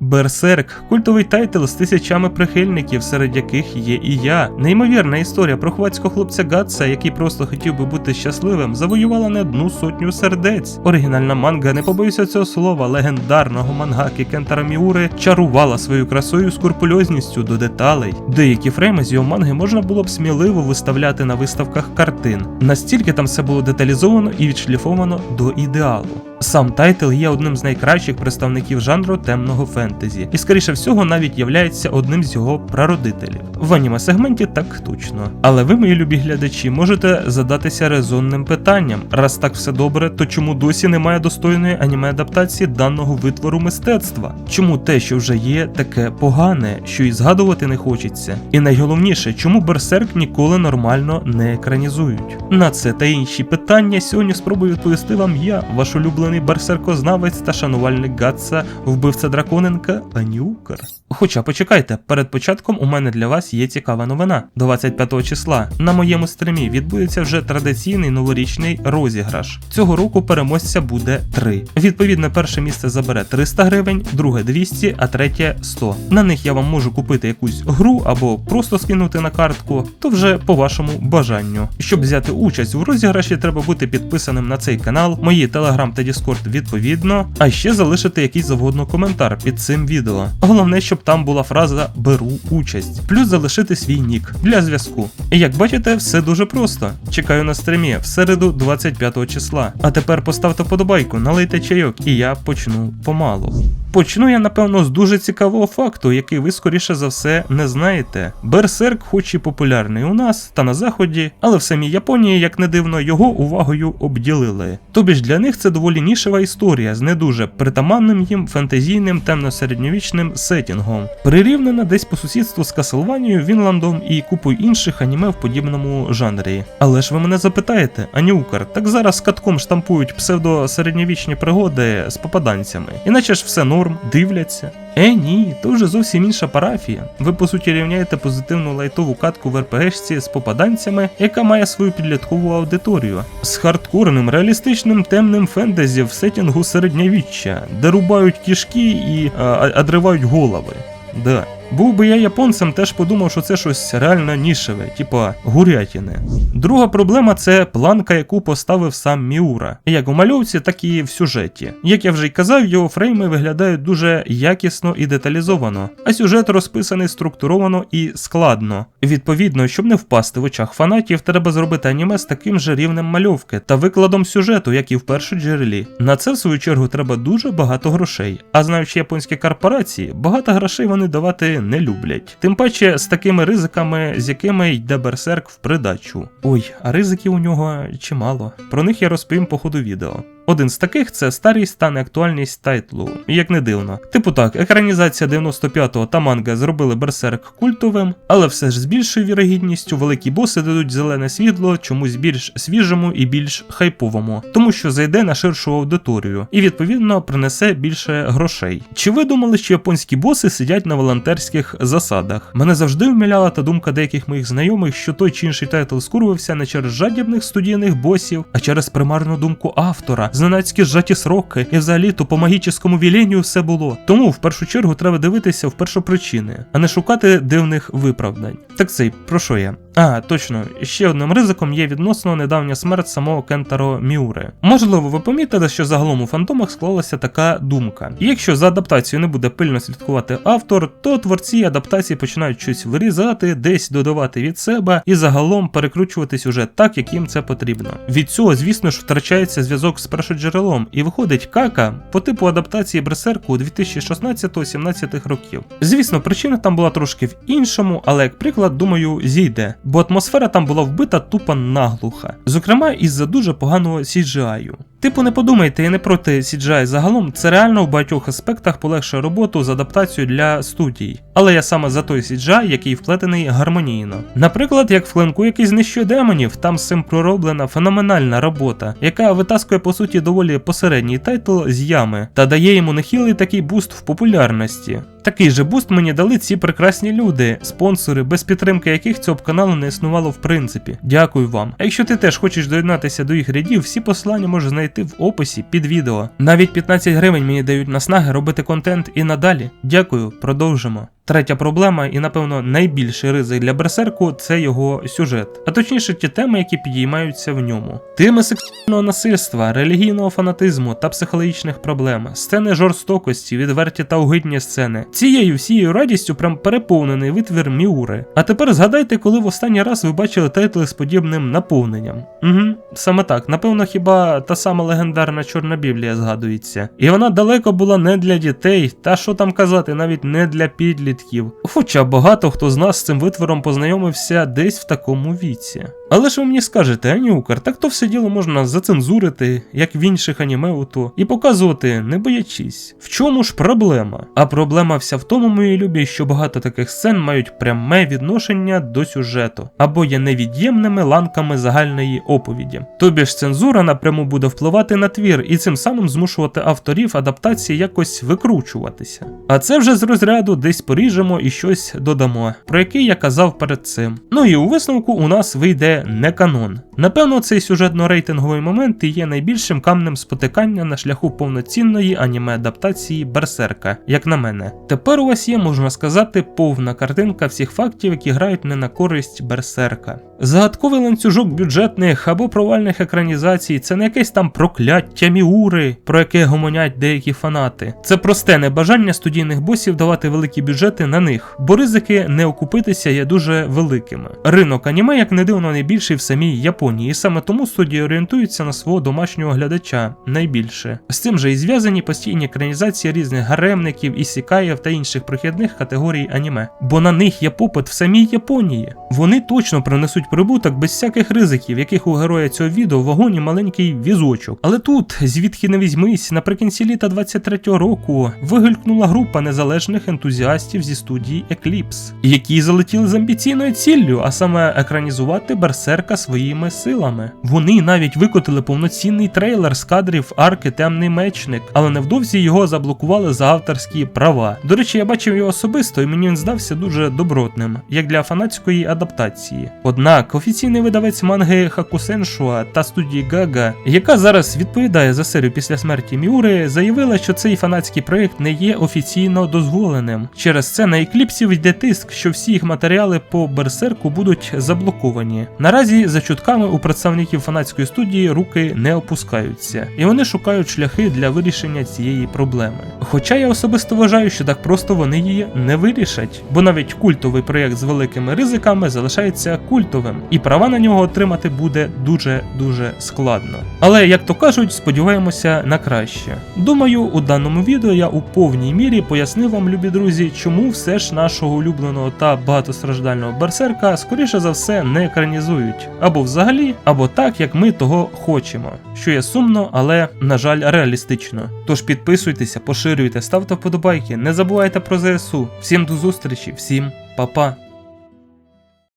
Берсерк культовий тайтл з тисячами прихильників, серед яких є і я. Неймовірна історія про хвацького хлопця Гатса, який просто хотів би бути щасливим, завоювала не одну сотню сердець. Оригінальна манга, не побоюся цього слова, легендарного мангаки Кентара Міури чарувала свою красою скурпульозністю до деталей. Деякі фрейми з його манги можна було б сміливо виставляти на виставках картин. Настільки там все було деталізовано і відшліфовано до ідеалу. Сам тайтл є одним з найкращих представників жанру темного фентезі, і скоріше всього навіть являється одним з його прародителів. В аніме сегменті так точно. Але ви, мої любі глядачі, можете задатися резонним питанням: раз так все добре, то чому досі немає достойної аніме адаптації даного витвору мистецтва? Чому те, що вже є, таке погане, що і згадувати не хочеться? І найголовніше, чому Берсерк ніколи нормально не екранізують? На це та інші питання сьогодні спробую відповісти вам я, ваш улюблений берсеркознавець та шанувальник Гатса, вбивця драконенка Анюкар. Хоча почекайте, перед початком у мене для вас є цікава новина. 25 числа на моєму стримі відбудеться вже традиційний новорічний розіграш. Цього року переможця буде 3. Відповідно, перше місце забере 300 гривень, друге 200, а третє 100. На них я вам можу купити якусь гру або просто скинути на картку, то вже по вашому бажанню. Щоб взяти участь у розіграші, треба бути підписаним на цей канал, мої телеграм та Діскорд відповідно, а ще залишити якийсь завгодно коментар під цим відео. Головне, щоб там була фраза Беру участь, плюс залишити свій нік для зв'язку. І як бачите, все дуже просто. Чекаю на стрімі в середу 25 числа. А тепер поставте подобайку, налийте чайок, і я почну помалу. Почну я, напевно, з дуже цікавого факту, який ви скоріше за все не знаєте. Берсерк, хоч і популярний у нас та на заході, але в самій Японії, як не дивно, його увагою обділили. Тобі ж для них це доволі нішева історія з не дуже притаманним їм фентезійним темно-середньовічним сетінгом, прирівнена десь по сусідству з Каселванією, Вінландом і купою інших аніме в подібному жанрі. Але ж ви мене запитаєте, Анюкар, так зараз катком штампують псевдо-середньовічні пригоди з попаданцями, іначе ж все норм, дивляться. Е, ні, то вже зовсім інша парафія. Ви по суті рівняєте позитивну лайтову катку в РПГшці з попаданцями, яка має свою підліткову аудиторію, з хардкорним, реалістичним темним фентезі в сетінгу середньовіччя, де рубають кішки і а, а, одривають голови. Да. Був би я японцем, теж подумав, що це щось реально нішеве, типа гурятіни. Друга проблема це планка, яку поставив сам Міура, як у мальовці, так і в сюжеті. Як я вже й казав, його фрейми виглядають дуже якісно і деталізовано, а сюжет розписаний структуровано і складно. Відповідно, щоб не впасти в очах фанатів, треба зробити аніме з таким же рівнем мальовки та викладом сюжету, як і в першоджерелі. На це, в свою чергу, треба дуже багато грошей. А знаючи японські корпорації, багато грошей вони давати не люблять. Тим паче з такими ризиками, з якими йде берсерк в придачу. Ой, а ризиків у нього чимало. Про них я розповім по ходу відео. Один з таких це старість та неактуальність тайтлу, як не дивно. Типу так, екранізація 95-го та манга зробили берсерк культовим, але все ж з більшою вірогідністю великі боси дадуть зелене світло чомусь більш свіжому і більш хайповому, тому що зайде на ширшу аудиторію і відповідно принесе більше грошей. Чи ви думали, що японські боси сидять на волонтерських засадах? Мене завжди вміляла та думка деяких моїх знайомих, що той чи інший тайтл скурвився не через жадібних студійних босів, а через примарну думку автора зненацькі зжаті сроки, і взагалі то по магічному віленню все було. Тому в першу чергу треба дивитися в першопричини, а не шукати дивних виправдань. Так цей про що я? А, точно, ще одним ризиком є відносно недавня смерть самого Кентаро Міури. Можливо, ви помітили, що загалом у фантомах склалася така думка. Якщо за адаптацією не буде пильно слідкувати автор, то творці адаптації починають щось вирізати, десь додавати від себе і загалом перекручувати сюжет так, як їм це потрібно. Від цього, звісно ж, втрачається зв'язок з першоджерелом, і виходить кака по типу адаптації Берсерку 2016-17 років. Звісно, причина там була трошки в іншому, але як приклад, думаю, зійде бо атмосфера там була вбита тупо наглуха, зокрема із-за дуже поганого CGI. Типу, не подумайте, я не проти CGI загалом, це реально в багатьох аспектах полегшує роботу з адаптацією для студій. Але я саме за той CGI, який вплетений гармонійно. Наприклад, як в клинку, який знищує демонів, там з цим пророблена феноменальна робота, яка витаскує по суті доволі посередній тайтл з ями та дає йому нехилий такий буст в популярності. Такий же буст мені дали ці прекрасні люди, спонсори, без підтримки яких цього б каналу не існувало в принципі. Дякую вам. А якщо ти теж хочеш доєднатися до їх рядів, всі посилання можеш знайти знайти в описі під відео. Навіть 15 гривень мені дають наснаги робити контент і надалі. Дякую, продовжимо. Третя проблема, і напевно найбільший ризик для берсерку це його сюжет, а точніше ті теми, які підіймаються в ньому. Теми сексуального насильства, релігійного фанатизму та психологічних проблем, сцени жорстокості, відверті та огидні сцени. Цією всією радістю прям переповнений витвір Міури. А тепер згадайте, коли в останній раз ви бачили тайтли з подібним наповненням. Угу, саме так. Напевно, хіба та сама легендарна Чорна Біблія згадується. І вона далеко була не для дітей, та що там казати, навіть не для підлітків. Хоча багато хто з нас з цим витвором познайомився десь в такому віці. Але ж ви мені скажете, Анюкар, так то все діло можна зацензурити, як в інших аніме ото, і показувати, не боячись. В чому ж проблема? А проблема вся в тому, мої любі, що багато таких сцен мають пряме відношення до сюжету, або є невід'ємними ланками загальної оповіді. Тобі ж цензура напряму буде впливати на твір і цим самим змушувати авторів адаптації якось викручуватися. А це вже з розряду десь поріжемо і щось додамо, про який я казав перед цим. Ну і у висновку у нас вийде не канон. Напевно, цей сюжетно-рейтинговий момент і є найбільшим камнем спотикання на шляху повноцінної аніме-адаптації Берсерка, як на мене. Тепер у вас є, можна сказати, повна картинка всіх фактів, які грають не на користь Берсерка. Загадковий ланцюжок бюджетних або провальних екранізацій це не якесь там прокляття міури, про яке гомонять деякі фанати. Це просте небажання студійних босів давати великі бюджети на них, бо ризики не окупитися є дуже великими. Ринок аніме, як не дивно, найбільший в самій Японії, і саме тому студії орієнтуються на свого домашнього глядача найбільше. З цим же і зв'язані постійні екранізації різних гаремників, ісікаїв та інших прохідних категорій аніме. Бо на них є попит в самій Японії. Вони точно принесуть прибуток без всяких ризиків, яких у героя цього відео в вагоні маленький візочок. Але тут, звідки не візьмись, наприкінці літа 23-го року вигулькнула група незалежних ентузіастів зі студії Eclipse, які залетіли з амбіційною ціллю, а саме екранізувати берсерка своїми силами. Вони навіть викотили повноцінний трейлер з кадрів арки Темний мечник, але невдовзі його заблокували за авторські права. До речі, я бачив його особисто, і мені він здався дуже добротним, як для фанатської адаптації. Однак офіційний видавець манги Хакусеншуа та студії Гага, яка зараз відповідає за серію після смерті Міури, заявила, що цей фанатський проект не є офіційно дозволеним. Через це на екліпсі йде тиск, що всі їх матеріали по берсерку будуть заблоковані. Наразі за чутками у представників фанатської студії руки не опускаються, і вони шукають шляхи для вирішення цієї проблеми. Хоча я особисто вважаю, що так просто вони її не вирішать, бо навіть культовий проєкт з великими ризиками залишається культовим, і права на нього отримати буде дуже дуже складно. Але як то кажуть, сподіваємося на краще. Думаю, у даному відео я у повній мірі пояснив вам, любі друзі, чому все ж нашого улюбленого та багатостраждального берсерка скоріше за все не екранізують, або взагалі, або так, як ми того хочемо, що є сумно, але на жаль, реалістично. Тож підписуйтеся, поширюйте, ставте вподобайки, не забувайте про ЗСУ. Всім до зустрічі, всім па-па.